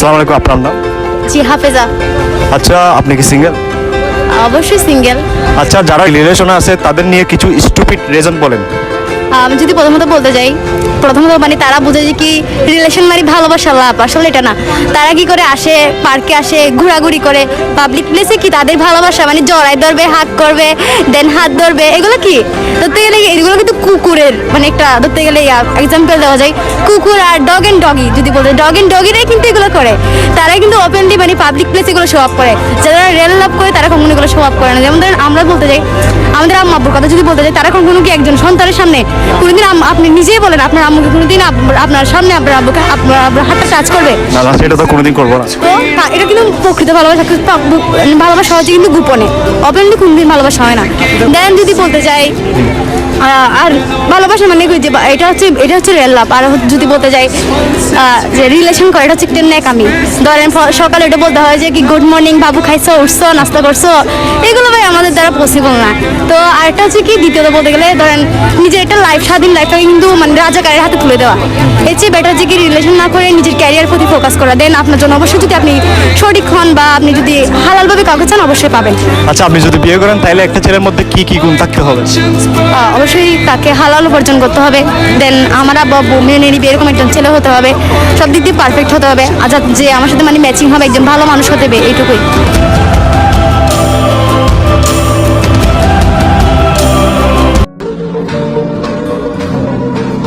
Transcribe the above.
আসসালামু আলাইকুম আপনার নাম? জি হাফেজা। আচ্ছা আপনি কি সিঙ্গেল? অবশ্যই সিঙ্গেল। আচ্ছা যারা রিলেশনে আছে তাদের নিয়ে কিছু স্টুপিড রিজন বলেন। আমি, যদি প্রথমত বলতে যাই, প্রথমত মানে তারা বুঝে যে কি রিলেশন মানে ভালোবাসা, লাভ। আসলে এটা না। তারা কি করে আসে পার্কে আসে, ঘোরাঘুরি করে। পাবলিক প্লেসে কি তাদের ভালোবাসা? মানে জড়াই ধরবে হাত করবে দেন হাত ধরবে। এগুলো কি? ধরতে গেলে এগুলো কিন্তু কুকুরের মানে একটা, ধরতে গেলে এক্সাম্পল দেওয়া যায়। কুকুর আর ডগ এন্ড ডগি যদি বলতে ডগ এন্ড ডগিরাই কিন্তু এগুলো করে। তারাই কিন্তু ওপেনলি মানে পাবলিক প্লেসে এগুলো শো আপ করে। যারা রেল লাভ করে, তারা কখনো এগুলো শো আপ করে না। যেমন ধরেন আমরা বলতে যাই, আমাদের আম্মা আব্বুর কথা যদি বলতে যাই, তারা কখনো কি একজন সন্তানের সামনে কোনোদিন আপনি নিজেই বলেন আপনার আম্মুকে কোনোদিন আপ- আপনার সামনে আপনার আব্বুকে আপনার আব্বুর হাতটা টাচ করবে? না না সেটা তো কোনোদিন করব না। এটা কিন্তু প্রকৃত ভালোবাসা বু- ভালোবাসা হচ্ছে কিন্তু গোপনে। অপেনলি কোনোদিন ভালোবাসা হয় না। দেন যদি বলতে চাই আর ভালোবাসা মানে যে এটা হচ্ছে এটা হচ্ছে রিয়েল লাভ আর যদি বলতে যাই যে রিলেশন করে এটা হচ্ছে একটা আমি। ধরেন সকালে এটা বলতে হয় যে কি গুড মর্নিং বাবু খাইছো উঠছো নাস্তা করছ? এগুলো ভাই আমাদের দ্বারা পসিবল না। তো আরেকটা হচ্ছে কি দ্বিতীয়ত বলতে গেলে ধরেন নিজের একটা লাইফ স্বাধীন লাইফটাকে কিন্তু মানে রাজাকারের হাতে তুলে দেওয়া। এর চেয়ে বেটার যে কি রিলেশন না করে নিজের ক্যারিয়ার প্রতি ফোকাস করা। দেন আপনার জন্য অবশ্যই যদি আপনি সঠিক হন বা আপনি যদি হালালভাবে কাউকে চান অবশ্যই পাবেন। আচ্ছা আপনি যদি বিয়ে করেন তাহলে একটা ছেলের মধ্যে কি কি গুণ থাকতে হবে? অবশ্যই তাকে হালাল উপার্জন করতে হবে। দেন আমার আব্বা নিবে এরকম একজন ছেলে হতে হবে। সব দিক দিয়ে পারফেক্ট হতে হবে। আজাদ যে আমার সাথে মানে ম্যাচিং হবে, একজন ভালো মানুষ হতে হবে, এইটুকুই।